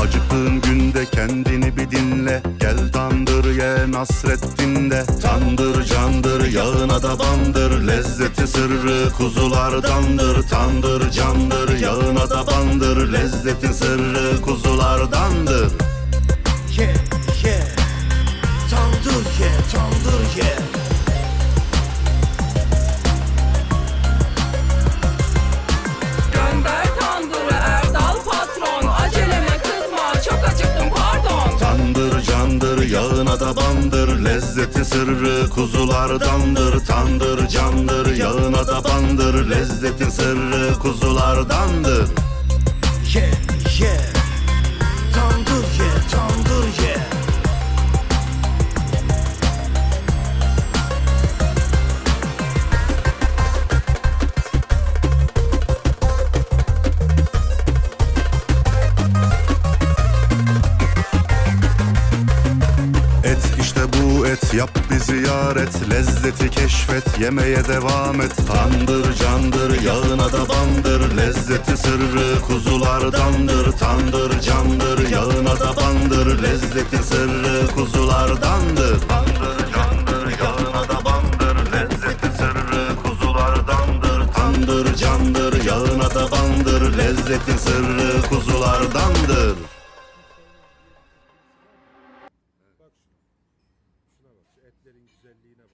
Acıktığın günde kendini bir dinle. Gel tandır ye Nasreddin'de Tandır candır yağına da bandır. Lezzeti sırrı kuzulardandır. Tandır candır yağına da bandır. Lezzeti sırrı kuzulardandır yağına da bandır. Lezzeti sırrı kuzulardandır. Tandır candır yağına da bandır. Lezzeti sırrı kuzulardandır yap bir ziyaret Lezzeti keşfet yemeye devam et. Tandır candır yağına da bandır. Lezzeti sırrı kuzulardandır. Tandır candır yağına da bandır. Lezzeti sırrı kuzulardandır. Tandır candır yağına da bandır. Lezzeti sırrı kuzulardandır. Tandır candır yağına da bandır. Lezzeti sırrı kuzulardandır etlerin güzelliğine bak.